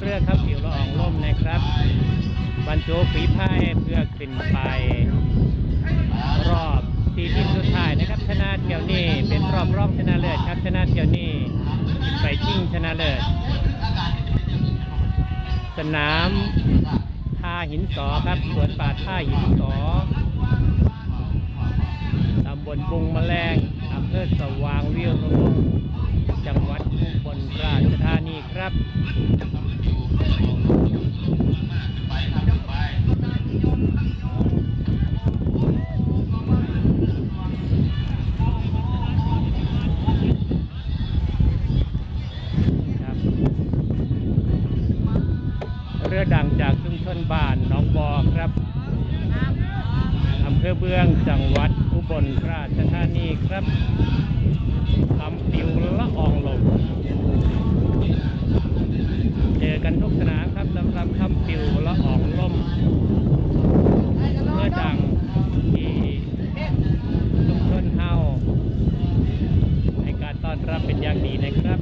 เรือครับผิวละอองล่มนะครับบรรจุฝีพายเพื่อขึ้นไป รอบสี่ทีมสุดท้ายนะครับ ชนะเที่ยวนี้เป็นรอบรองชนะเลิศครับ ชนะเที่ยวนี้ไปชิงชนะเลิศสนามท่าหินสอครับสวนป่าท่าหินสอตำบลบุงแมลงอำเภอสว่างวิรจน์จังหวัดอุบลราชธานีครับ เรือดังจากชุมชนบ้านน้องบอครับอำเภอเบื้องจังหวัดอุบลราชธานีครับทำปิวละอองลมเจอกันทุกสนามครับสำหรับทำปิวละอองลมเรือดังที่ชุมชนเฮาให้การต้อนรับเป็นอย่างดีนะครับ